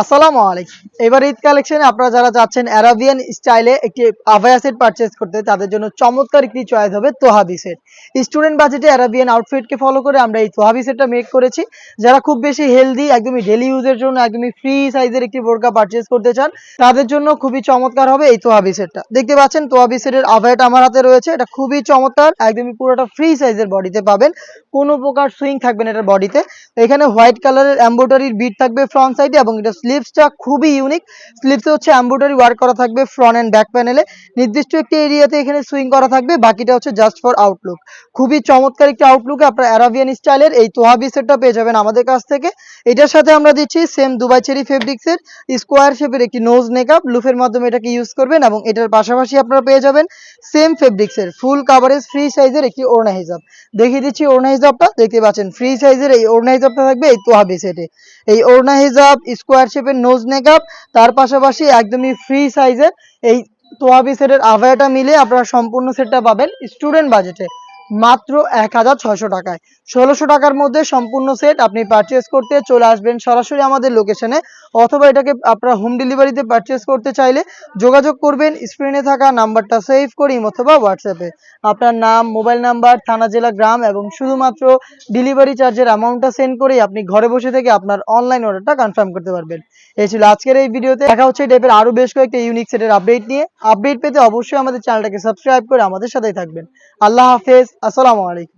আসসালামু আলাইকুম। এবার ঈদ কালেকশনে আপনারা যারা যাচ্ছেন অ্যারাবিয়ান স্টাইলে একটি আভায়া সেট পারচেজ করতে, তাদের জন্য চমৎকার একটি চয়েস হবে তোহাবি সেট স্টুডেন্ট বাজেটে অ্যারাবিয়ান আউটফিটকে ফলো করে আমরা এই তোহাবি সেটটা মেক করেছি। যারা খুব বেশি হেলদি একদমই ডেলি ইউজের জন্য, একদমই ফ্রি সাইজের একটি বোরকা পারচেজ করতে চান, তাদের জন্য খুবই চমৎকার হবে এই তোহাবি সেটটা দেখতে পাচ্ছেন তোহাবি সেটের আভায়াটা আমার হাতে রয়েছে, এটা খুবই চমৎকার, একদমই পুরোটা ফ্রি সাইজের বডিতে পাবেন। কোনো প্রকার সুইং থাকবে না এটার বডিতে এখানে হোয়াইট কালারের এম্ব্রয়ডারির বিট থাকবে ফ্রন্ট সাইডে এবং এটা স্লিভসটা খুবই ইউনিক স্লিভসে হচ্ছে এম্ব্রয়ডারি ওয়ার্ক করা থাকবে ফ্রন্ট অ্যান্ড ব্যাক প্যানেলে নির্দিষ্ট একটি এরিয়াতে এখানে সুইং করা থাকবে, বাকিটা হচ্ছে জাস্ট ফর আউটলুক খুবই চমৎকার একটি আউটলুকে আপনার অ্যারাবিয়ান স্টাইলের এই তোহাবি সেটটা পেয়ে যাবেন আমাদের কাছ থেকে। এটার সাথে আমরা দিচ্ছি সেম দুবাই চেরি ফেব্রিক্সের স্কোয়ার শেপের একটি নোজ মেকআপ লুফের মাধ্যমে এটাকে ইউজ করবেন এবং এটার পাশাপাশি আপনারা পেয়ে যাবেন সেম ফেব্রিক্সের ফুল কাভারেজ ফ্রি সাইজের একটি ওড়না হিজাব। দেখিয়ে দিচ্ছি ওড়না হিজাবটা। দেখতে পাচ্ছেন ফ্রি সাইজের এই ওড়না হিজাবটা থাকবে এই তোহাবি সেটে এই ওড়না হিজাব স্কোয়ার শেপের নোজ মেকআপ তার পাশাপাশি একদমই ফ্রি সাইজের এই তোয়াবি সেটের আভায়াটা মিলে আপনারা সম্পূর্ণ সেটটা পাবেন স্টুডেন্ট বাজেটে মাত্র এক হাজার ছয়শো টাকায়। ষোলোশো টাকার মধ্যে সম্পূর্ণ সেট আপনি পারচেস করতে চলে আসবেন সরাসরি আমাদের লোকেশনে অথবা এটাকে আপনারা হোম ডেলিভারিতে পারচেস করতে চাইলে যোগাযোগ করবেন স্ক্রিনে থাকা নাম্বারটা সেভ করি অথবা হোয়াটসঅ্যাপে আপনার নাম মোবাইল নাম্বার থানা, জেলা, গ্রাম এবং শুধুমাত্র ডেলিভারি চার্জের অ্যামাউন্টটা সেন্ড করেই আপনি ঘরে বসে থেকে আপনার অনলাইন অর্ডারটা কনফার্ম করতে পারবেন। এই ছিল আজকের এই ভিডিওতে দেখা হচ্ছে টাইপের আরও বেশ কয়েকটা ইউনিক সেটের আপডেট নিয়ে। আপডেট পেতে অবশ্যই আমাদের চ্যানেলটাকে সাবস্ক্রাইব করে আমাদের সাথেই থাকবেন। আল্লাহ হাফেজ। আসসালামু আলাইকুম।